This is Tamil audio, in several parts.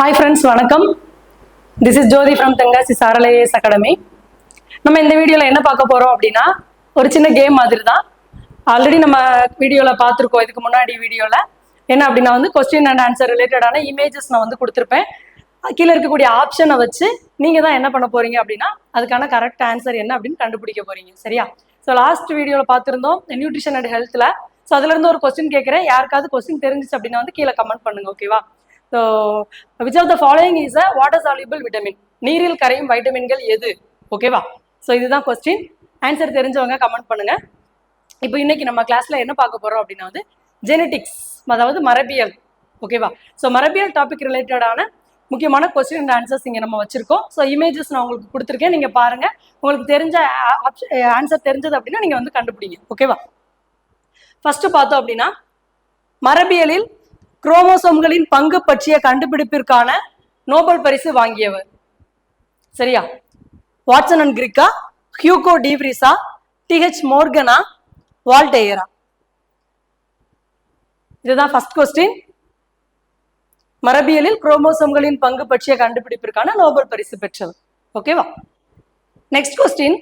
ஹாய் ஃப்ரெண்ட்ஸ் வணக்கம். This is Jothi from Tenkasi Saral IAS academy நம்ம இந்த வீடியோவில் என்ன பார்க்க போகிறோம் அப்படின்னா ஒரு சின்ன கேம் மாதிரி தான் ஆல்ரெடி நம்ம வீடியோவில் பார்த்துருக்கோம். இதுக்கு முன்னாடி வீடியோவில் என்ன அப்படின்னா வந்து கொஸ்டின் அண்ட் ஆன்சர் ரிலேட்டடான இமேஜஸ் நான் வந்து கொடுத்துருப்பேன். கீழே இருக்கக்கூடிய ஆப்ஷனை வச்சு நீங்கள் தான் என்ன பண்ண போறீங்க அப்படின்னா அதுக்கான கரெக்ட் ஆன்சர் என்ன அப்படின்னு கண்டுபிடிக்க போகிறீங்க சரியா? ஸோ லாஸ்ட் வீடியோவில் பார்த்துருந்தோம் நியூட்ரிஷன் அண்ட் ஹெல்த்தில் ஸோ அதுலேருந்து ஒரு கொஸ்டின் கேட்குறேன் யாருக்காவது கொஸ்டின் தெரிஞ்சிச்சு அப்படின்னா வந்து கீழே கமெண்ட் பண்ணுங்க ஓகேவா so which of the following is a water soluble vitamin நீரில் கரையும் வைட்டமின்கள் எது? ஓகேவா ஸோ இதுதான் கொஸ்டின் ஆன்சர் தெரிஞ்சவங்க கமெண்ட் பண்ணுங்க. இப்போ இன்னைக்கு நம்ம கிளாஸ்ல என்ன பார்க்க போறோம் அப்படின்னா வந்து ஜெனட்டிக்ஸ் அதாவது மரபியல். ஓகேவா ஸோ மரபியல் டாபிக் ரிலேட்டடான முக்கியமான கொஸ்டின் அண்ட் ஆன்சர்ஸ் இங்கே நம்ம வச்சிருக்கோம். ஸோ இமேஜஸ் நான் உங்களுக்கு கொடுத்துருக்கேன். நீங்கள் பாருங்க. உங்களுக்கு தெரிஞ்ச ஆன்சர் தெரிஞ்சது அப்படின்னா நீங்கள் வந்து கண்டுபிடிங்க. ஓகேவா ஃபர்ஸ்ட் பார்த்தோம் அப்படின்னா மரபியலில் குரோமோசோம்களின் பங்கு பற்றிய கண்டுபிடிப்பிற்கான நோபல் பரிசு வாங்கியவர். சரியா? வாட்சன் அண்ட் கிரிக்கா ஹியூகோ டிவ்ரிசா டிஹெச் மோர்கனா வால்டேயரா. இதுதான் ஃபர்ஸ்ட் கொஸ்டின் மரபியலில் குரோமோசோம்களின் பங்கு பற்றிய கண்டுபிடிப்பிற்கான நோபல் பரிசு பெற்றவர். ஓகேவா நெக்ஸ்ட் கொஸ்டின்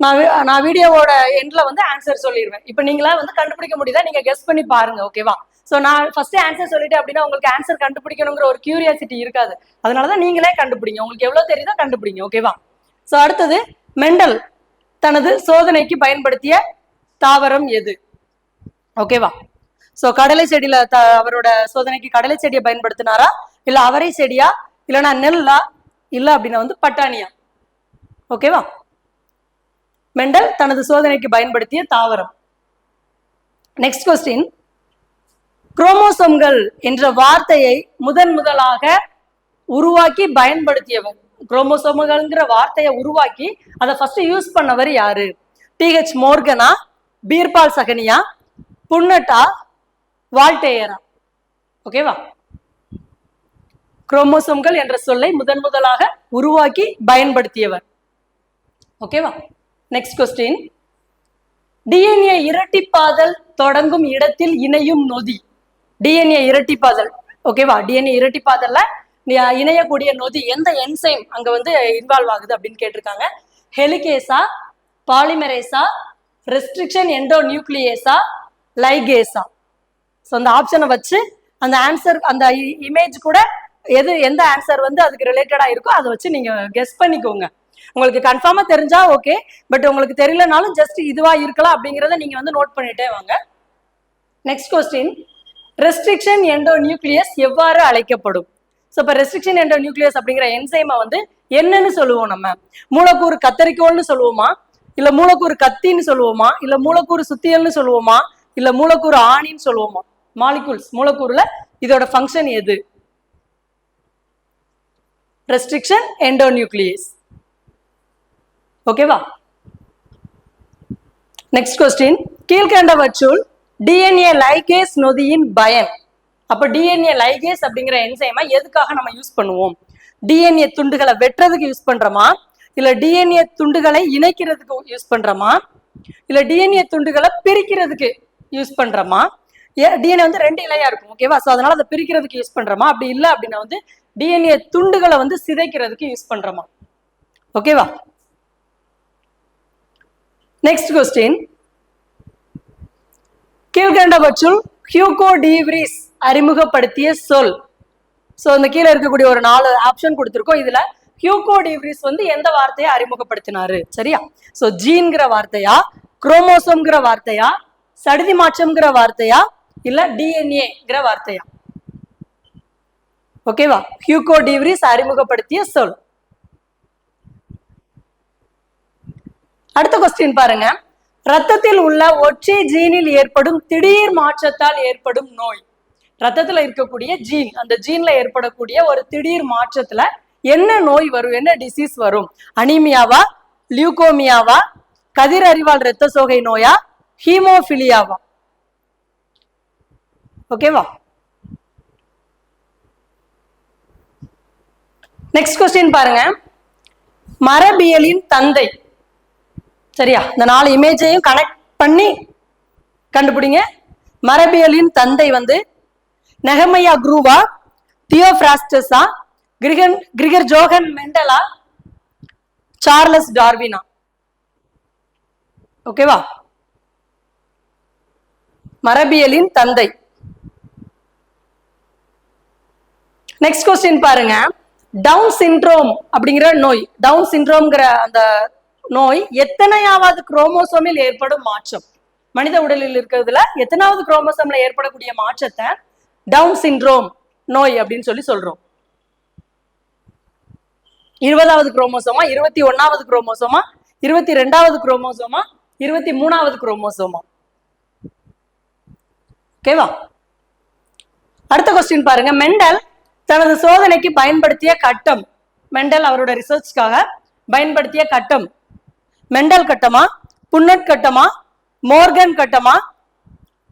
நான் நான் வீடியோவோட எண்ட்ல வந்து ஆன்சர் சொல்லிடுவேன் இப்போ நீங்களா வந்து கண்டுபிடிக்க முடியுதா? நீங்க கெஸ் பண்ணி பாருங்க ஓகேவா ஸோ நான் ஃபர்ஸ்ட் ஆன்சர் சொல்லிட்டேன் அப்படின்னா உங்களுக்கு ஆன்சர் கண்டுபிடிக்கணுங்கிற ஒரு கியூரியாசிட்டி இருக்காது. அதனால தான் நீங்களே கண்டுபிடிங்க. உங்களுக்கு எவ்வளவு தெரியுதோ கண்டுபிடிங்க ஓகேவா ஸோ அடுத்தது மெண்டல் தனது சோதனைக்கு பயன்படுத்திய தாவரம் எது? ஓகேவா ஸோ கடலை செடியில த அவரோட சோதனைக்கு கடலை செடியை பயன்படுத்தினாரா? இல்ல அவரை செடியா? இல்லைன்னா நெல்லா? இல்ல அப்படின்னா வந்து பட்டாணியா? ஓகேவா மெண்டல் தனது சோதனைக்கு பயன்படுத்திய தாவரம். நெக்ஸ்ட் கொஸ்டின் குரோமோசோம்கள் என்ற வார்த்தையை முதன் முதலாக உருவாக்கி பயன்படுத்தியவர். குரோமோசோம்கள்ங்கிற வார்த்தையை உருவாக்கி அதை ஃபர்ஸ்ட் யூஸ் பண்ணவர் யாரு? டிஹெச் மோர்கனா பீர்பால் சகனியா புன்னட்டா வால்டேயரா? ஓகேவா குரோமோசோம்கள் என்ற சொல்லை முதன் முதலாக உருவாக்கி பயன்படுத்தியவர். ஓகேவா நெக்ஸ்ட் கொஸ்டின் டிஎன்ஏ இரட்டிப்பாதல் தொடங்கும் இடத்தில் இணையும் நொதி. டிஎன்ஏ இரட்டிப்பாதல். ஓகேவா டிஎன்ஏ இரட்டிப்பாதல்ல இணையக்கூடிய நொதி எந்த என்சைம் அங்க வந்து இன்வால்வ் ஆகுது அப்படின்னு கேட்டிருக்காங்க. ஹெலிகேசா பாலிமரேசா ரெஸ்ட்ரிக்ஷன் எண்டோ நியூக்ளியேசா லைகேசா ஸோ அந்த ஆப்ஷனை வச்சு அந்த ஆன்சர் அந்த இமேஜ் கூட எது எந்த ஆன்சர் வந்து அதுக்கு ரிலேட்டடா இருக்கோ அதை வச்சு நீங்க கெஸ் பண்ணிக்கோங்க. உங்களுக்கு கன்ஃபார்மா தெரிஞ்சா ஓகே பட் உங்களுக்கு தெரியலனாலும் ஜஸ்ட் இதுவா இருக்கலாம் அப்படிங்கறத நீங்க வந்து நோட் பண்ணிட்டே வாங்க. Next question restriction endonuclease எவ்வாறு அழைக்கப்படும்? ஸோ இப்போ ரெஸ்ட்ரிக்ஷன் எண்டோ நியூக்ளியஸ் அப்படிங்கிற என்சைமை வந்து என்னன்னு சொல்லுவோம் நம்ம. மூலக்கூறு கத்தரிக்கோல்னு சொல்லுவோமா? இல்ல மூலக்கூறு கத்தின்னு சொல்லுவோமா? இல்ல மூலக்கூறு சுத்தியல்னு சொல்லுவோமா? இல்ல மூலக்கூறு ஆணின்னு சொல்லுவோமா? மாலிகூல்ஸ் மூலக்கூறுல இதோட ஃபங்க்ஷன் எது? ரெஸ்ட்ரிக்ஷன் எண்டோ நியூக்ளியஸ் ஓகேவா நெக்ஸ்ட் கொஸ்டின் கீழ்கண்டவற்றுள் டிஎன்ஏ லைகேஸ் நொதியின் பயன். அப்ப டிஎன்ஏ லைகேஸ் அப்படிங்கிற என்சைமை எதுக்காக நம்ம யூஸ் பண்ணுவோம்? டிஎன்ஏ துண்டுகளை வெட்டுறதுக்கு யூஸ் பண்றோமா? இல்ல டிஎன்ஏ துண்டுகளை இணைக்கிறதுக்கு யூஸ் பண்றோமா? இல்ல டிஎன்ஏ துண்டுகளை பிரிக்கிறதுக்கு யூஸ் பண்றோமா? டிஎன்ஏ வந்து ரெண்டு இலையா இருக்கும் ஓகேவா ஸோ அதனால அதை பிரிக்கிறதுக்கு யூஸ் பண்றோமா? அப்படி இல்லை அப்படின்னா வந்து டிஎன்ஏ துண்டுகளை வந்து சிதைக்கிறதுக்கு யூஸ் பண்றோமா? ஓகேவா நெக்ஸ்ட் கொஸ்டின் கீழ்கண்டவற்றுள் ஹியூகோ டிவ்ரிஸ் அறிமுகப்படுத்திய சொல். ஸோ இந்த கீழே இருக்கக்கூடிய ஒரு நாலு ஆப்ஷன் கொடுத்துருக்கோம். இதுல ஹியூகோ டிவ்ரிஸ் வந்து எந்த வார்த்தையை அறிமுகப்படுத்தினாரு? சரியா? ஸோ ஜீன்கிற வார்த்தையா? குரோமோசோம்ங்கிற வார்த்தையா? சடுதி மாற்றம்ங்கிற வார்த்தையா? இல்ல டிஎன்ஏங்கிற வார்த்தையா? ஓகேவா ஹியூகோ டிவ்ரிஸ் அறிமுகப்படுத்திய சொல். அடுத்த கொஸ்டின் பாருங்க. ரத்தத்தில் உள்ள ஒற்றை ஜீனில் ஏற்படும் திடீர் மாற்றத்தால் ஏற்படும் நோய். ரத்தத்துல இருக்கக்கூடிய ஜீன் அந்த ஜீன்ல ஏற்படக்கூடிய ஒரு திடீர் மாற்றத்துல என்ன நோய் வரும் என்ன டிசீஸ் வரும்? அனீமியாவா லியூகோமியாவா கதிர் அறிவால் இரத்த சோகை நோயா ஹீமோபிலியாவா ஓகேவா நெக்ஸ்ட் கொஸ்டின் பாருங்க. மரபியலின் தந்தை சரியா? இந்த நாலு இமேஜையும் கனெக்ட் பண்ணி கண்டுபிடிங்க. மரபியலின் தந்தை வந்து நெகமையா குரூவா தியோபிராஸ்டஸா கிரிகன் கிரிகர் ஜோகன் மெண்டலா சார்லஸ் டார்வினா. ஓகேவா மரபியலின் தந்தை. நெக்ஸ்ட் கொஸ்டின் பாருங்க. டவுன் சிண்ட்ரோம் அப்படிங்கிற நோய். டவுன் சிண்ட்ரோம்ங்கிற அந்த நோய் எத்தனையாவது குரோமோசோமில் ஏற்படும் மாற்றம். மனித உடலில் இருக்கிறதுல எத்தனாவது குரோமோசோம்ல ஏற்படக்கூடிய மாற்றத்தை டவுன் சின்ரோம் நோய் அப்படின்னு சொல்லி சொல்றோம். இருபதாவது குரோமோசோமா இருபத்தி ஒன்னாவது குரோமோசோமா இருபத்தி ரெண்டாவது குரோமோசோமா இருபத்தி மூணாவது குரோமோசோமா. ஓகேவா? அடுத்த கொஸ்டின் பாருங்க. மெண்டல் தனது சோதனைக்கு பயன்படுத்திய கட்டம். மெண்டல் அவரோட ரிசர்ச்காக பயன்படுத்திய கட்டம். மெண்டல் கட்டமா புன்னட் கட்டமா மோர்கன் கட்டமா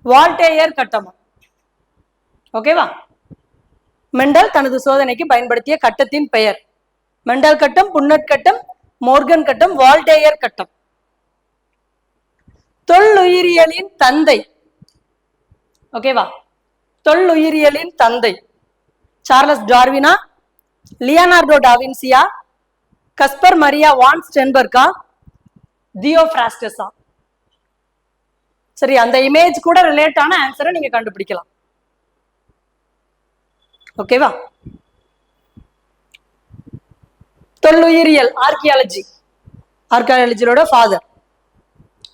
வால்டேயர் கட்டமா. ஓகேவா மெண்டல் தனது சோதனைக்கு பயன்படுத்திய கட்டத்தின் பெயர். மெண்டல் கட்டம் புன்னட் கட்டம் மோர்கன் கட்டம் வால்டேயர் கட்டம். தொல்லுயிரியலின் தந்தை. ஓகேவா தொல்லுயிரியலின் தந்தை. சார்லஸ் டார்வினா லியனார்டோ டாவின்சியா கஸ்பர் மரியா வான் ஸ்டென்பர்கா தியோஃபிராஸ்டஸா. சரி அந்த இமேஜ் கூட ரிலேட் ஆன ஆன்சரை நீங்க கண்டுபிடிக்கலாம். ஓகேவா தொல்லுயிரியல் ஆர்கியாலஜி ஆர்கியாலஜியோட ஃபாதர்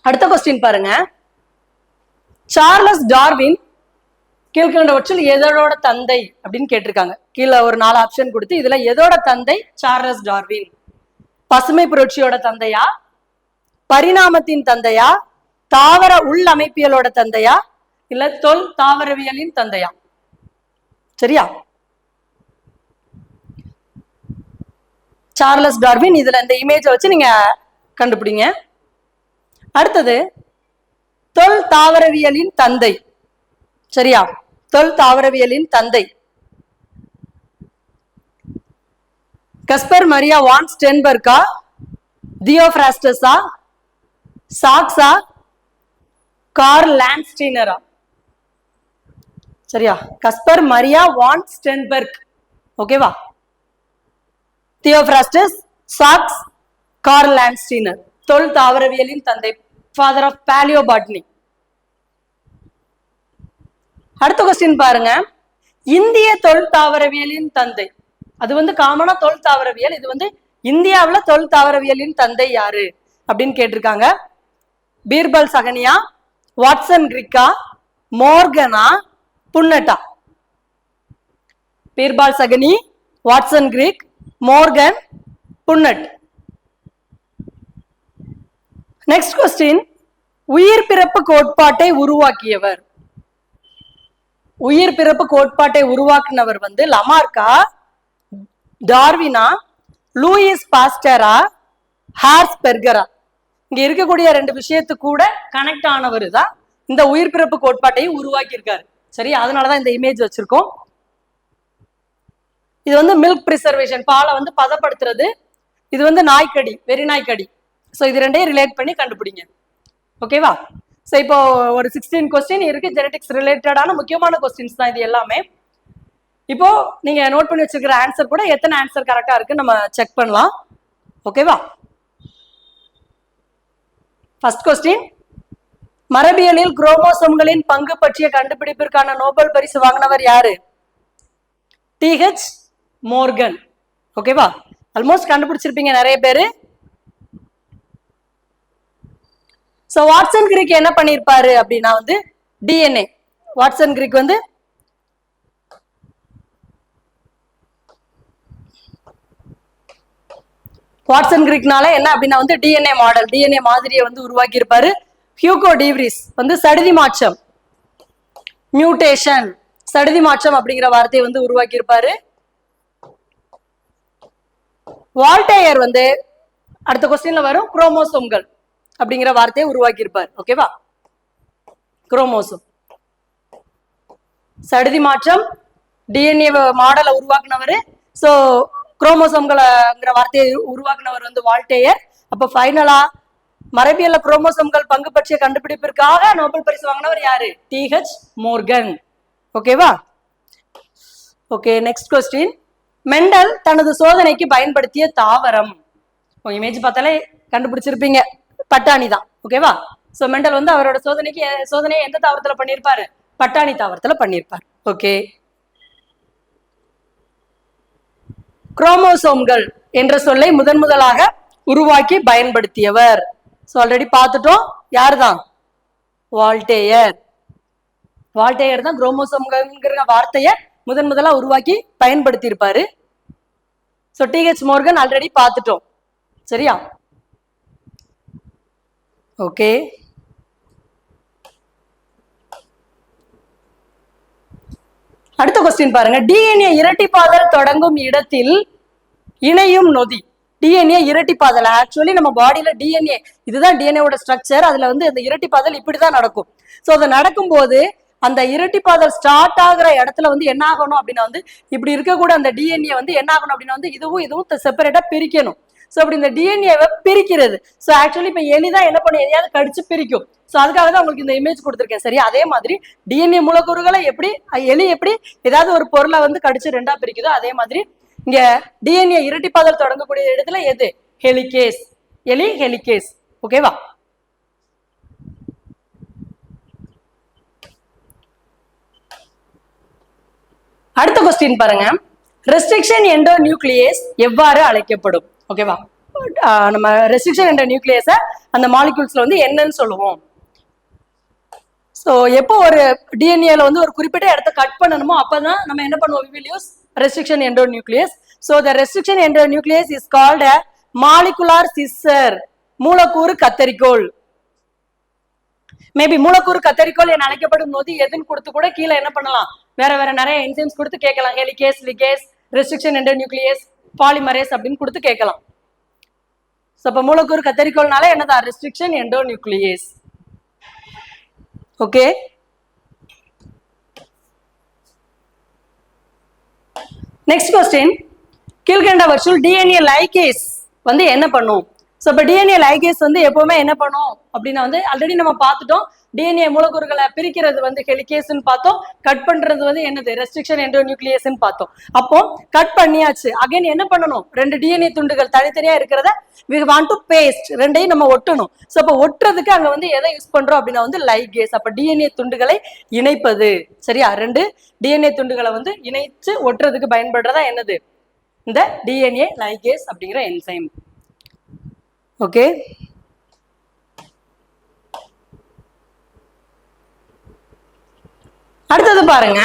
அடுத்த கொஸ்டின் பாருங்க. சார்லஸ் டார்வின் கீழ்கண்டவற்றில் எதோட தந்தை அப்படின்னு கேட்டிருக்காங்க. கீழே ஒரு நாலு ஆப்ஷன் கொடுத்து இதுல எதோட தந்தை சார்லஸ் டார்வின்? பசுமை புரட்சியோட தந்தையா பரிணாமத்தின் தந்தையா? தாவர உள்ளமைப்பியலோட தந்தையா? இல்ல தொல் தாவரவியலின் தந்தையா? சரியா? சார்லஸ் டார்வின் இதுல இந்த இமேஜை வச்சு நீங்க கண்டுபிடிங்க. அடுத்தது தொல் தாவரவியலின் தந்தை. சரியா? தொல் தாவரவியலின் தந்தை. கஸ்பர் மரியா வான் ஸ்டென்பர்கா தியோபிராஸ்டஸா சாக்ஸா? கார் லேண்ட்ஸ்டீனரா சரியா. Kaspar Maria von Sternberg. ஓகேவா? தியோபிராஸ்டஸ் சாக்ஸ் கார் லேண்ட்ஸ்டீனர் தொல் தாவரவியலின் தந்தை ஃபாதர் ஆஃப் பாலியோபாட்னி அடுத்த கொஸ்டின் பாருங்க. இந்திய தொல் தாவரவியலின் தந்தை. அது வந்து காமனா தொல் தாவரவியல். இது வந்து இந்தியாவுல தொல் தாவரவியலின் தந்தை யாரு? அப்படின்னு கேட்டிருக்காங்க. பீர்பல் சகனியா வாட்சன் கிரிக்கா மோர்கனா புன்னட்டா. Birbal Sahni Watson Crick Morgan Punnett. Next question உயிர் பிறப்பு கோட்பாட்டை உருவாக்கியவர். உயிர் பிறப்பு கோட்பாட்டை உருவாக்குனவர் வந்து லமார்க்கா டார்வினா லூயிஸ் பாஸ்டரா ஹார்ஸ் பெர்கரா. இங்க இருக்கக்கூடிய ரெண்டு விஷயத்து கூட கனெக்ட் ஆனவர் தான் இந்த உயிர் பிறப்பு கோட்பாட்டையும் உருவாக்கியிருக்காரு. சரி அதனாலதான் இந்த இமேஜ் வச்சிருக்கோம். இது வந்து மில்க் ப்ரிசர்வேஷன் பாலை வந்து பதப்படுத்துறது. இது வந்து நாய்க்கடி வெறி நாய்க்கடி. ஸோ இது ரெண்டையும் ரிலேட் பண்ணி கண்டுபிடிங்க. ஓகேவா ஸோ இப்போ ஒரு சிக்ஸ்டீன் கொஸ்டின் இருக்கு ஜெனடிக்ஸ் ரிலேட்டடான முக்கியமான கொஸ்டின்ஸ் தான் இது எல்லாமே. இப்போ நீங்க நோட் பண்ணி வச்சிருக்கிற ஆன்சர் கூட எத்தனை ஆன்சர் கரெக்டா இருக்கு நம்ம செக் பண்ணலாம். ஓகேவா ஃபர்ஸ்ட் கொஸ்டின் மரபியலில் குரோமோசோம்களின் பங்கு பற்றிய கண்டுபிடிப்பிற்கான நோபல் பரிசு வாங்கினவர் யாரு? டிஹெச் மோர்கன் ஓகேவா ஆல்மோஸ்ட் கண்டுபிடிச்சிருப்பீங்க நிறைய பேரு. ஸோ வாட்சன் கிரிக் என்ன பண்ணியிருப்பாரு அப்படின்னா வந்து டிஎன்ஏ வாட்சன் கிரிக் வந்து வாட்சன் கிரிக்னால என்ன அப்படின்னா வந்து டிஎன்ஏ மாடல் டிஎன்ஏ மாதிரியை வந்து உருவாக்கி இருப்பாரு ஹியூகோ டிவ்ரிஸ் வந்து சடுதி மாற்றம் மியூட்டேஷன் சடுதி மாற்றம் அப்படிங்கிற வார்த்தையை வந்து உருவாக்கி இருப்பாரு வால்டேயர் வந்து அடுத்த கொஸ்டின்ல வரும் குரோமோசோம்கள் அப்படிங்கிற வார்த்தையை உருவாக்கி இருப்பார் ஓகேவா குரோமோசோம். சடுதி மாற்றம் டிஎன்ஏ மாடலை உருவாக்குனவர். ஸோ குரோமோசோம்களங்கிற வார்த்தையை உருவாக்குனவர் வந்து வால்டேயர். அப்போ ஃபைனலா மரபியல்ல குரோமோசோம்கள் பங்கு பற்றிய கண்டுபிடிப்பிற்காக நோபல் பரிசு வாங்கினவர் யாரு? டிஹெச் மோர்கன் ஓகேவா ஓகே நெக்ஸ்ட் கொஸ்டின் மெண்டல் தனது சோதனைக்கு பயன்படுத்திய தாவரம். இமேஜ் பார்த்தாலே கண்டுபிடிச்சிருப்பீங்க. பட்டாணி தான். ஓகேவா சோ மெண்டல் வந்து அவரோட சோதனைக்கு சோதனையை எந்த தாவரத்துல பண்ணியிருப்பாரு? பட்டாணி தாவரத்துல பண்ணியிருப்பார். ஓகே குரோமோசோம்கள் என்ற சொல்லை முதன் முதலாக உருவாக்கி பயன்படுத்தியவர். ஸோ ஆல்ரெடி பார்த்துட்டோம். யார் தான் வால்டேயர். வால்டேயர் தான் குரோமோசோம்ங்கிற வார்த்தையை முதன் முதலாக உருவாக்கி பயன்படுத்தியிருப்பாரு. So T H Morgan already பார்த்துட்டோம். சரியா? ஓகே அடுத்த கொஸ்டின் பாருங்க. டிஎன்ஏ இரட்டிப்பாதல் தொடங்கும் இடத்தில் இணையும் நொதி. டிஎன்ஏ இரட்டிப்பாதல். ஆக்சுவலி நம்ம பாடியில டிஎன்ஏ இதுதான் டிஎன்ஏவோட ஸ்ட்ரக்சர் அதுல வந்து இந்த இரட்டிப்பாதல் இப்படிதான் நடக்கும். ஸோ அது நடக்கும்போது அந்த இரட்டிப்பாதல் ஸ்டார்ட் ஆகுற இடத்துல வந்து என்ன ஆகணும் அப்படின்னா வந்து இப்படி இருக்கக்கூட அந்த டிஎன்ஏ வந்து என்ன ஆகணும் அப்படின்னா வந்து இதுவும் இதுவும் செப்பரேட்டா பிரிக்கணும். ஸோ அப்படி இந்த டிஎன்ஏவை பிரிக்கிறது. ஸோ ஆக்சுவலி இப்போ எலிதான் என்ன பண்ணும் எதையாவது கடிச்சு பிரிக்கும். ஸோ அதுக்காக தான் உங்களுக்கு இந்த இமேஜ் கொடுத்துருக்கேன். சரி அதே மாதிரி டிஎன்ஏ மூலக்கூறுகளை எப்படி எலி எப்படி ஏதாவது ஒரு பொருளை வந்து கடிச்சு ரெண்டா பிரிக்குதோ அதே மாதிரி இங்க டிஎன்ஏ இரட்டிப்பாதல் தொடங்கக்கூடிய இடத்துல எது? ஹெலிகேஸ். எலி ஹெலிகேஸ். ஓகேவா அடுத்த கொஸ்டின் பாருங்க. ரெஸ்ட்ரிக்ஷன் எண்டோ நியூக்ளியஸ் எவ்வாறு அழைக்கப்படும்? ஓகேவா? நம்ம ரெஸ்ட்ரிக்ஷன் என்ற நியூக்ளியஸை அந்த மாலிகூல்ஸ்ல வந்து என்னன்னு சொல்லுவோம். ஸோ எப்போ ஒரு டிஎன்ஏல வந்து ஒரு குறிப்பிட்ட இடத்த கட் பண்ணணுமோ அப்பதான் நம்ம என்ன பண்ணுவோம் we will restriction endonuclease so the restriction endonuclease is called a molecular scissor மூலக்கூறு கத்தரிக்கோல் மேபி மூலக்கூறு கத்தரிக்கோல் என அழைக்கப்படும் போது எதுன்னு கொடுத்து கூட கீழே என்ன பண்ணலாம்? வேற வேற நிறைய என்சைம்ஸ் கொடுத்து கேட்கலாம். ஹெலிகேஸ் லிகேஸ் ரெஸ்ட்ரிக்ஷன் என்ற நியூக்ளியஸ் பாலிமரேஸ் அப்படின்னு கொடுத்து கேட்கலாம். ஸோ இப்போ மூலக்கூறு கத்தரிக்கோல்னால என்னதான் restriction endonuclease okay next question கீழ்கண்டவற்றுள் டிஎன்ஏ லைகேஸ் வந்து என்ன பண்ணும்? ஸோ இப்போ டிஎன்ஏ லைகேஸ் வந்து எப்பவுமே என்ன பண்ணும்? அப்படின்னா வந்து ஆல்ரெடி நம்ம பார்த்துட்டோம். டிஎன்ஏ மூலக்கூறுகளை பிரிக்கிறது வந்து ஹெலிகேஸ்ன்னு பார்த்தோம். கட் பண்றது வந்து என்னது? ரெஸ்ட்ரிக்ஷன் என்டோ நியூக்ளியஸ்ன்னு பார்த்தோம். அப்போ கட் பண்ணியாச்சு. அகைன் என்ன பண்ணணும்? ரெண்டு டிஎன்ஏ துண்டுகள் தனித்தனியா இருக்கிறத வி வாண்ட் டு பேஸ்ட் ரெண்டையும் நம்ம ஒட்டணும். ஸோ அப்போ ஒட்டுறதுக்கு அங்கே வந்து எதை யூஸ் பண்றோம் அப்படின்னா வந்து லைகேஸ் அப்போ டிஎன்ஏ துண்டுகளை இணைப்பது. சரியா? ரெண்டு டிஎன்ஏ துண்டுகளை வந்து இணைச்சு ஒட்டுறதுக்கு பயன்படுறதா என்னது? இந்த டிஎன்ஏ லைகேஸ் அப்படிங்கிற என்சைம் ஓகே? அடுத்தது பாருங்க.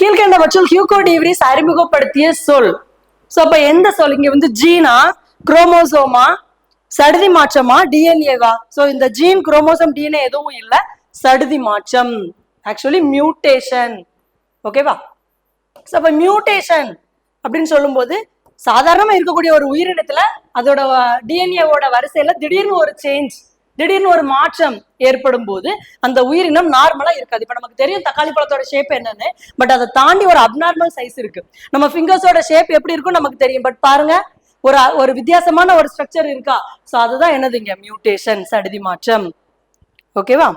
கீழ்கண்டவற்றுள் ஹியூகோ டிவ்ரிஸ் அறிமுகப்படுத்திய சொல். ஸோ அப்போ எந்த சொல்? இங்க வந்து ஜீனா குரோமோசோமா சடுதி மாற்றமா? டிஎன்ஏவா ஸோ இந்த ஜீன் குரோமோசோம் டிஎன்ஏ எதுவும் இல்லை. சடுதி மாற்றம். ஆக்சுவலி மியூட்டேஷன் ஓகேவா ஸோ அப்போ மியூட்டேஷன் அப்படின்னு சொல்லும்போது சாதாரணமா இருக்கக்கூடிய ஒரு உயிரினத்துல அதோட டிஎன்ஏவோட வரிசையில திடீர்னு ஒரு சேஞ்ச் திடீர்னு ஒரு மாற்றம் ஏற்படும் போது அந்த உயிரினம் நார்மலா இருக்காது. இப்ப நமக்கு தெரியும் தக்காளி பழத்தோட ஷேப் என்னன்னு பட் அதை தாண்டி ஒரு அப்நார்மல் சைஸ் இருக்கு. நம்ம ஃபிங்கர்ஸோட ஷேப் எப்படி இருக்கும் நமக்கு தெரியும். பட் பாருங்க ஒரு ஒரு வித்தியாசமான ஒரு ஸ்ட்ரக்சர் இருக்கா? சோ அதுதான் என்னது இங்க? மியூட்டேஷன் சடுதி மாற்றம். ஓகேவா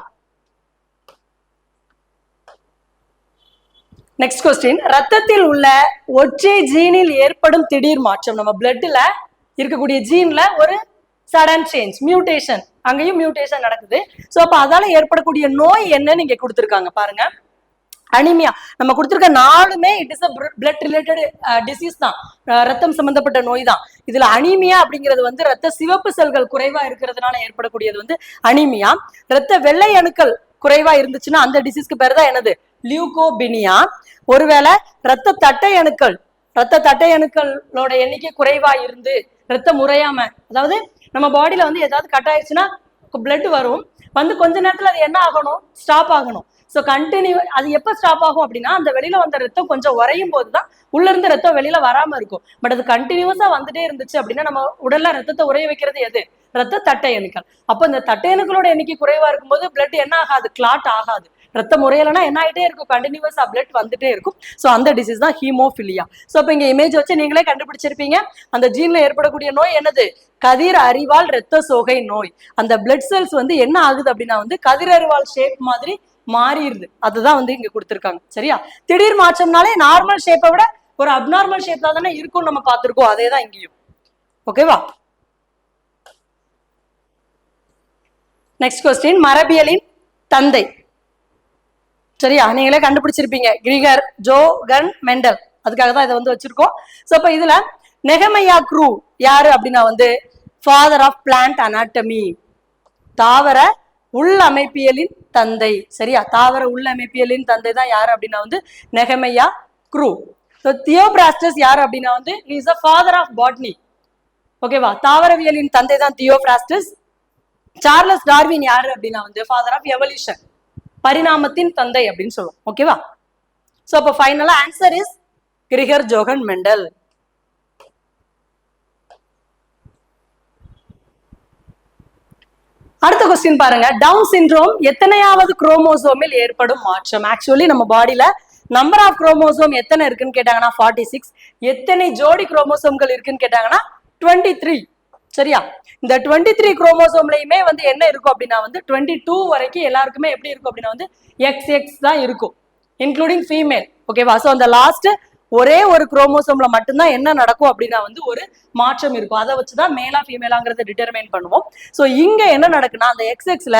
நெக்ஸ்ட் கொஸ்டின் ரத்தத்தில் உள்ள ஒற்றை ஜீனில் ஏற்படும் திடீர் மாற்றம். நம்ம பிளட்ல இருக்கக்கூடிய ஜீன்ல ஒரு சடன் சேஞ்ச் மியூட்டேஷன் அங்கேயும் மியூட்டேஷன் நடக்குது. ஸோ அப்போ அதால ஏற்படக்கூடிய நோய் என்னன்னு இங்க கொடுத்துருக்காங்க. பாருங்க. அனிமியா நம்ம கொடுத்துருக்க நாலுமே it is a blood related disease தான். ரத்தம் சம்பந்தப்பட்ட நோய் தான். இதுல அனிமியா அப்படிங்கிறது வந்து ரத்த சிவப்பு செல்கள் குறைவா இருக்கிறதுனால ஏற்படக்கூடியது வந்து அனிமியா ரத்த வெள்ளை அணுக்கள் குறைவா இருந்துச்சுன்னா அந்த டிசீஸ்க்கு பேர் தான் என்னது? லியூகோபினியா. ஒருவேளை ரத்த தட்டை அணுக்கள் ரத்த தட்டை அணுக்களோட எண்ணிக்கை குறைவா இருந்து ரத்தம் முறையாம அதாவது நம்ம பாடியில வந்து ஏதாவது கட் ஆயிடுச்சுன்னா பிளட் வரும். வந்து கொஞ்ச நேரத்துல அது என்ன ஆகணும்? ஸ்டாப் ஆகணும். ஸோ கண்டினியூ அது எப்போ ஸ்டாப் ஆகும் அப்படின்னா அந்த வெளியில வந்த ரத்தம் கொஞ்சம் உறையும் போது தான் உள்ள இருந்து ரத்தம் வெளியில வராம இருக்கும். பட் அது கண்டினியூஸா வந்துட்டே இருந்துச்சு அப்படின்னா நம்ம உடல்ல ரத்தத்தை உறைய வைக்கிறது எது? ரத்த தட்டை அணுக்கள். அப்போ இந்த தட்டை அணுக்களோட எண்ணிக்கை குறைவா இருக்கும்போது பிளட் என்ன ஆகாது? கிளாட் ஆகாது. ரத்தம் முறையிலனா என்ன ஆகிட்டே இருக்கும்? கண்டினியூஸாக பிளட் வந்துட்டே இருக்கும். ஸோ அந்த டிசீஸ் தான் ஹீமோஃபிலியா ஸோ இப்போ இங்கே இமேஜ் வச்சு நீங்களே கண்டுபிடிச்சிருப்பீங்க. அந்த ஜீன்ல ஏற்படக்கூடிய நோய் என்னது? கதிர் அறிவால் ரத்த சோகை நோய். அந்த பிளட் செல்ஸ் வந்து என்ன ஆகுது அப்படின்னா வந்து கதிர் அறிவால் ஷேப் மாதிரி மாறிடுது. அதுதான் வந்து இங்க கொடுத்துருக்காங்க. சரியா? திடீர் மாற்றம்னாலே நார்மல் ஷேப்பை விட ஒரு அப்நார்மல் ஷேப்ல தானே இருக்கும் நம்ம பார்த்துருக்கோம். அதே தான் இங்கேயும் ஓகேவா நெக்ஸ்ட் கொஸ்டின் மரபியலின் தந்தை. சரியா? நீங்களே கண்டுபிடிச்சிருப்பீங்க. Gregor Johann Mendel. அதுக்காக தான் இதை வந்து வச்சிருக்கோம். ஸோ இப்போ இதுல நெகமையா குரூ யாரு அப்படின்னா வந்து ஃபாதர் ஆஃப் பிளான்ட் அனாட்டமி தாவர உள்ளமைப்பியலின் தந்தை. சரியா? தாவர உள்ளமைப்பியலின் தந்தை தான் யாரு அப்படின்னா வந்து நெகமையா க்ரூ. ஸோ தியோபிராஸ்டஸ் யார் அப்படின்னா வந்து is a father of botany ஓகேவா தாவரவியலின் தந்தை தான் தியோபிராஸ்டஸ் சார்லஸ் டார்வின் யாரு அப்படின்னா வந்து ஃபாதர் ஆஃப் எவல்யூஷன் பரிணாமத்தின் தந்தை அப்படின்னு சொல்லுவோம். ஓகேவா ஸோ அப்போ ஃபைனலா answer is Gregor Johann Mendel. அடுத்த கொஸ்டின் பாருங்க. டவுன் சிண்ட்ரோம் எத்தனையாவது குரோமோசோமில் ஏற்படும் மாற்றம்? ஆக்சுவலி நம்ம பாடியில நம்பர் ஆஃப் குரோமோசோம் எத்தனை இருக்குன்னு கேட்டாங்கன்னா ஃபார்ட்டி சிக்ஸ் எத்தனை ஜோடி குரோமோசோம்கள் இருக்குன்னு கேட்டாங்கன்னா டுவெண்ட்டி த்ரீ சரியா? இந்த டுவெண்ட்டி த்ரீ குரோமோசோம்லயுமே வந்து என்ன இருக்கும் அப்படின்னா வந்து டுவெண்ட்டி டூ வரைக்கும் எல்லாருக்குமே எப்படி இருக்கும் அப்படின்னா வந்து எக்ஸ் எக்ஸ் தான் இருக்கும் இன்க்ளூடிங் ஃபீமேல் ஓகேவா ஸோ அந்த லாஸ்ட் ஒரே ஒரு குரோமோசோம்ல மட்டும்தான் என்ன நடக்கும் அப்படின்னா வந்து ஒரு மாற்றம் இருக்கும். அதை வச்சுதான் மேலா ஃபீமேலாங்கிறத டிட்டர்மைன் பண்ணுவோம். ஸோ இங்க என்ன நடக்குன்னா அந்த எக்ஸ் எக்ஸ்ல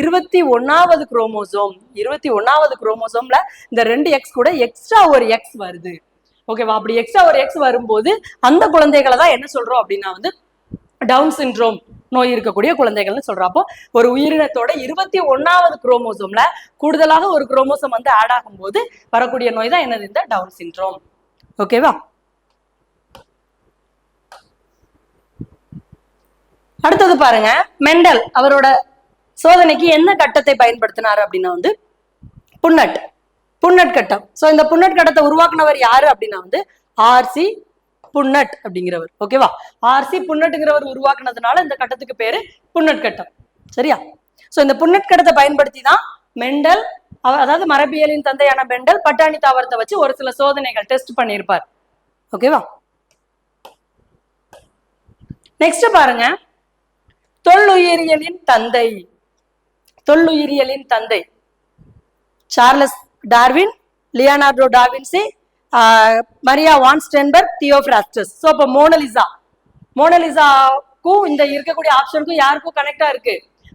இருபத்தி ஒன்னாவது குரோமோசோம் இருபத்தி ஒன்னாவது குரோமோசோம்ல இந்த ரெண்டு எக்ஸ் கூட எக்ஸ்ட்ரா ஒரு எக்ஸ் வருது. ஓகேவா அப்படி எக்ஸ்ட்ரா ஒரு எக்ஸ் வரும்போது அந்த குழந்தைகளை தான் என்ன சொல்றோம் அப்படின்னா வந்து டவுன் சிண்ட்ரோம் நோய் இருக்கக்கூடிய குழந்தைகள்னு சொல்றோம். அப்போ ஒரு உயிரினத்தோட இருபத்தி ஒன்னாவது குரோமோசோம்ல கூடுதலாக ஒரு குரோமோசோம் வந்து ஆட் ஆகும் போது வரக்கூடிய நோய் தான் என்னது? இந்த டவுன் சிண்ட்ரோம் ஓகேவா அடுத்தது பாருங்க. மெண்டல் அவரோட சோதனைக்கு என்ன கட்டத்தை பயன்படுத்தினார் அப்படின்னா வந்து புன்னட். புன்னட் கட்டம். சோ இந்த புன்னட் கட்டத்தை உருவாக்குனவர் யாரு அப்படின்னா வந்து ஆர்சி புன்னட் அப்படிங்கிறவர். ஓகேவா ஆர்சி புன்னட்டுங்கிறவர் உருவாக்குனதுனால இந்த கட்டத்துக்கு பேரு புன்னட் கட்டம். சரியா? சோ இந்த புன்னட் கட்டத்தை பயன்படுத்தி தான் மெண்டல் அதாவது மரபியலின் தந்தையான மெண்டல் பட்டாணி தாவரத்தை வச்சு ஒரு சில சோதனைகள் டெஸ்ட் பண்ணியிருப்பார். ஓகேவா நெக்ஸ்ட் பாருங்க. தொல்லுயிரியலின் தந்தை. தொல்லுயிரியலின் தந்தை. Charles Darwin Leonardo da Vinci Maria von Sternberg Theophrastus. So அப்போ மோனலிசா மோனலிசாக்கும் இந்த இருக்கக்கூடிய ஆப்ஷனுக்கும் யாருக்கும் கனெக்டா இருக்கு?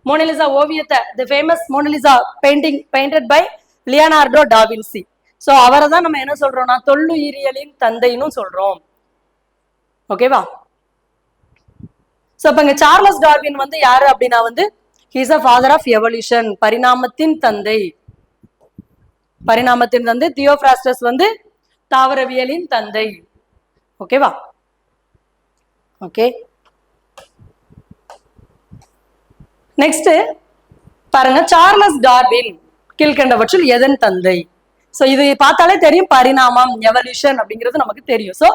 மோனலிசா ஓவியத்தை the famous Mona Lisa painting painted by Leonardo da Vinci so அவரை தான் நம்ம என்ன சொல்றோம்னா தொல்லுயிரியலின் தந்தைன்னு சொல்றோம். ஓகேவா ஸோ இப்போ இங்கே சார்லஸ் டார்வின் வந்து யாரு அப்படின்னா வந்து he's a father of evolution பரிணாமத்தின் தந்தை. பரிணாமத்தின் தந்தை தியோபிராஸ்டஸ் வந்து தாவரவியலின் தந்தை. ஓகேவா ஓகே நெக்ஸ்ட் பாருங்க சார்லஸ் டார்வின் கீழ்கண்டவற்றில் எதன் தந்தை? ஸோ இது பார்த்தாலே தெரியும் பரிணாமம் எவல்யூஷன் அப்படிங்கிறது நமக்கு தெரியும். ஸோ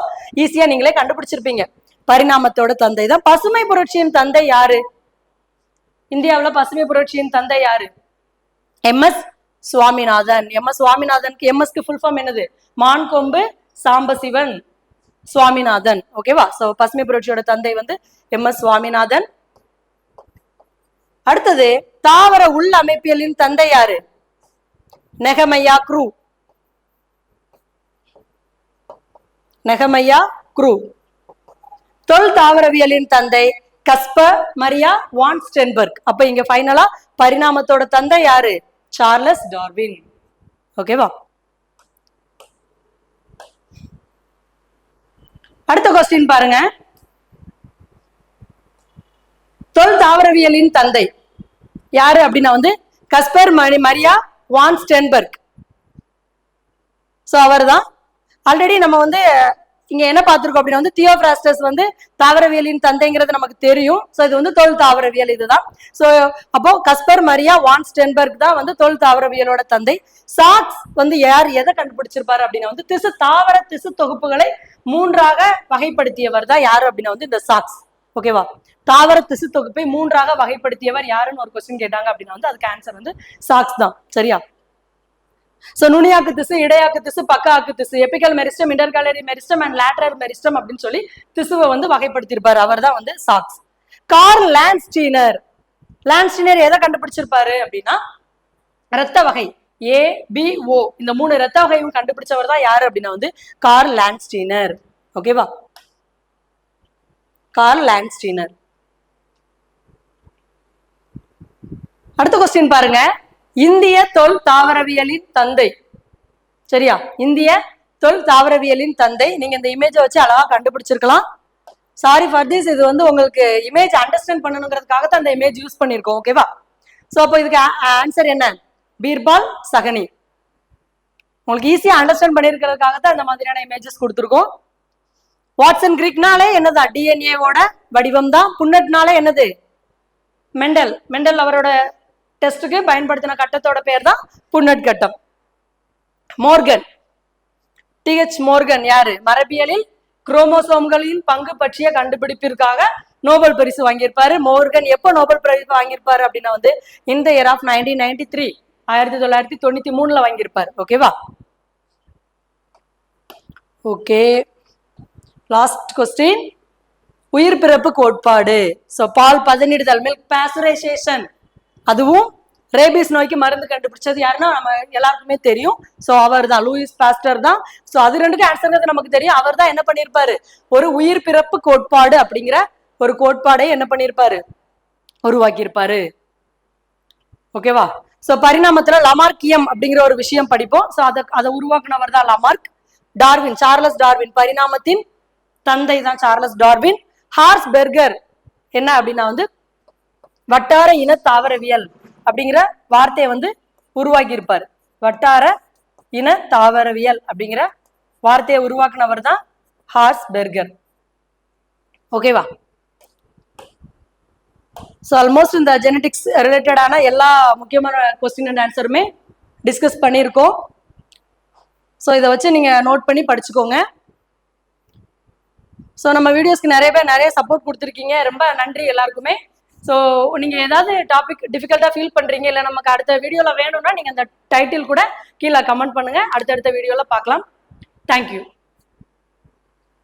ஈஸியா நீங்களே கண்டுபிடிச்சிருப்பீங்க. பரிணாமத்தோட தந்தை தான். பசுமை புரட்சியின் தந்தை யாரு? இந்தியாவில் பசுமை புரட்சியின் தந்தை யாரு? M S Swaminathan. M S சுவாமிநாதனுக்கு எம்எஸ்க்கு ஃபுல் ஃபார்ம் என்னது? மான் கொம்பு சாம்பசிவன் சுவாமிநாதன். ஓகேவா சோ பசுமை புரட்சியோட தந்தை வந்து எம்எஸ் சுவாமிநாதன். அடுத்தது தாவர உள் அமைப்பியலின் தந்தை யாரு? நெகமையா குரூ. நெகமையா குரூ. தொல் தாவரவியலின் தந்தை கஸ்ப மரியா வான்ஸ்டென்பர்க். அப்ப இங்க ஃபைனலா பரிணாமத்தோட தந்தை யாரு? சார்லஸ் டார்வின் ஓகேவா அடுத்த கொஸ்டின் பாருங்க. தொல் தாவரவியலின் தந்தை. யாரு அப்படின்னா வந்து கஸ்பர் மணி மரியா வான்ஸ்டென்பர்க் ஸோ அவர் தான் ஆல்ரெடி நம்ம வந்து இங்க என்ன பார்த்திருக்கோம் அப்படின்னா வந்து தியோபிராஸ்டஸ் வந்து தாவரவியலின் தந்தைங்கிறது நமக்கு தெரியும். ஸோ இது வந்து தொல் தாவரவியல் இதுதான். ஸோ அப்போ கஸ்பர் மரியா வான்ஸ்டென்பர்க் தான் வந்து தொல் தாவரவியலோட தந்தை. சாக்ஸ் வந்து யார் எதை கண்டுபிடிச்சிருப்பாரு அப்படின்னா வந்து திசு தாவர திசு தொகுப்புகளை மூன்றாக வகைப்படுத்தியவர் தான் யாரு அப்படின்னா வந்து இந்த சாக்ஸ் ஓகேவா தாவர திசு தொகுப்பை மூன்றாக வகைப்படுத்தியவர் யாருன்னு ஒரு கொஸ்டின் கேட்டாங்க அப்படின்னா வந்து அதுக்கு ஆன்சர் வந்து சாக்ஸ் தான். சரியா? சோ நுனியாக்கு திசு இடையாக்கு திசு பக்க ஆக்கு திசு apical meristem intercalary meristem and lateral meristem அப்படின்னு சொல்லி திசுவை வந்து வகைப்படுத்தியிருப்பாரு. அவர் தான் வந்து சாக்ஸ். கார் லேன்ஸ்டீனர். லான்ஸ்டீனர் எதை கண்டுபிடிச்சிருப்பாரு அப்படின்னா ரத்த வகை ஏ பி ஓ இந்த மூணு ரத்த வகையும் கண்டுபிடிச்சவர் தான் யாரு அப்படின்னா வந்து கார் லேன்ஸ்டீனர். ஓகேவா கார் லேன்ஸ்டீனர். அடுத்த கொஸ்டின் பாருங்க. இந்திய தொல் தாவரவியலின் தந்தை. சரியா? இந்திய தொல் தாவரவியலின் தந்தை. நீங்க இந்த இமேஜை வச்சு அழகா கண்டுபிடிச்சிருக்கலாம். சாரி ஃபார் திஸ் இது வந்து உங்களுக்கு இமேஜ் அண்டர்ஸ்டாண்ட் பண்ணணுங்கிறதுக்காக தான் அந்த இமேஜ் யூஸ் பண்ணியிருக்கோம். ஓகேவா ஸோ அப்போ இதுக்கு ஆன்சர் என்ன? பீர்பால் சகனி. உங்களுக்கு ஈஸியா அண்டர்ஸ்டாண்ட் பண்ணியிருக்கிறதுக்காக தான் இந்த மாதிரியான இமேஜஸ் கொடுத்துருக்கோம். வாட்ஸன் கிரிக்னாலே என்னதான்? டிஎன்ஏவோட வடிவம் தான் புன்னட்னாலே என்னது? மெண்டல் மெண்டல் அவரோட டெஸ்ட்டுக்கு பயன்படுத்தின கட்டத்தோட பேர் தான் புன்னட் கட்டம் மோர்கன் டிஹெச் மோர்கன் யாரு? மரபியலில் குரோமோசோம்களின் பங்கு பற்றிய கண்டுபிடிப்பிற்காக நோபல் பரிசு வாங்கியிருப்பாரு. மோர்கன் எப்போ நோபல் பரிசு வாங்கியிருப்பாரு அப்படின்னா வந்து இந்த year of nineteen ninety three ஆயிரத்தி தொள்ளாயிரத்தி தொண்ணூத்தி மூணுல வாங்கியிருப்பாரு. ஓகேவா ஓகே லாஸ்ட் கொஸ்டின் உயிர் பிறப்பு கோட்பாடு. ஸோ பால் பதனிடுதல் மில்க் பாஸ்டரைசேஷன் அதுவும் ரேபிஸ் நோய்க்கு மருந்து கண்டுபிடிச்சது யாருன்னா நம்ம எல்லாருக்குமே தெரியும். ஸோ அவர் தான் லூயிஸ் பாஸ்டர் தான். ஸோ அது ரெண்டுக்கும் ஆன்சர்ங்கிறது நமக்கு தெரியும். அவர் தான் என்ன பண்ணியிருப்பாரு? ஒரு உயிர் பிறப்பு கோட்பாடு அப்படிங்கிற ஒரு கோட்பாடை என்ன பண்ணியிருப்பாரு? உருவாக்கியிருப்பாரு. ஓகேவா ஸோ பரிணாமத்துல லமார்க்கியம் அப்படிங்கிற ஒரு விஷயம் படிப்போம். ஸோ அதை அதை உருவாக்குனவர் தான் லமார்க் டார்வின் சார்லஸ் டார்வின் பரிணாமத்தின் தந்தை தான் சார்லஸ் டார்வின் ஹார்ஸ் பெர்கர் என்ன அப்படின்னா வந்து வட்டார இன தாவரவியல் அப்படிங்கிற வார்த்தையை வந்து உருவாக்கி இருப்பார் வட்டார இன தாவரவியல் அப்படிங்கிற வார்த்தையை உருவாக்குனவர் தான் ஹார்ஸ் பெர்கர் ஓகேவா? ஸோ ஆல்மோஸ்ட் இந்த ஜெனட்டிக்ஸ் ரிலேட்டடான எல்லா முக்கியமான கொஸ்டின் அண்ட் ஆன்சருமே டிஸ்கஸ் பண்ணியிருக்கோம். ஸோ இதை வச்சு நீங்கள் நோட் பண்ணி படிச்சுக்கோங்க. ஸோ நம்ம வீடியோஸ்க்கு நிறைய பேர் நிறைய சப்போர்ட் கொடுத்துருக்கீங்க. ரொம்ப நன்றி எல்லாருக்குமே. ஸோ நீங்கள் ஏதாவது டாபிக் டிஃபிகல்ட்டாக ஃபீல் பண்ணுறீங்க இல்லை நமக்கு அடுத்த வீடியோவில் வேணும்னா நீங்கள் அந்த டைட்டில் கூட கீழே கமெண்ட் பண்ணுங்கள் அடுத்தடுத்த வீடியோவில் பார்க்கலாம். தேங்க்யூ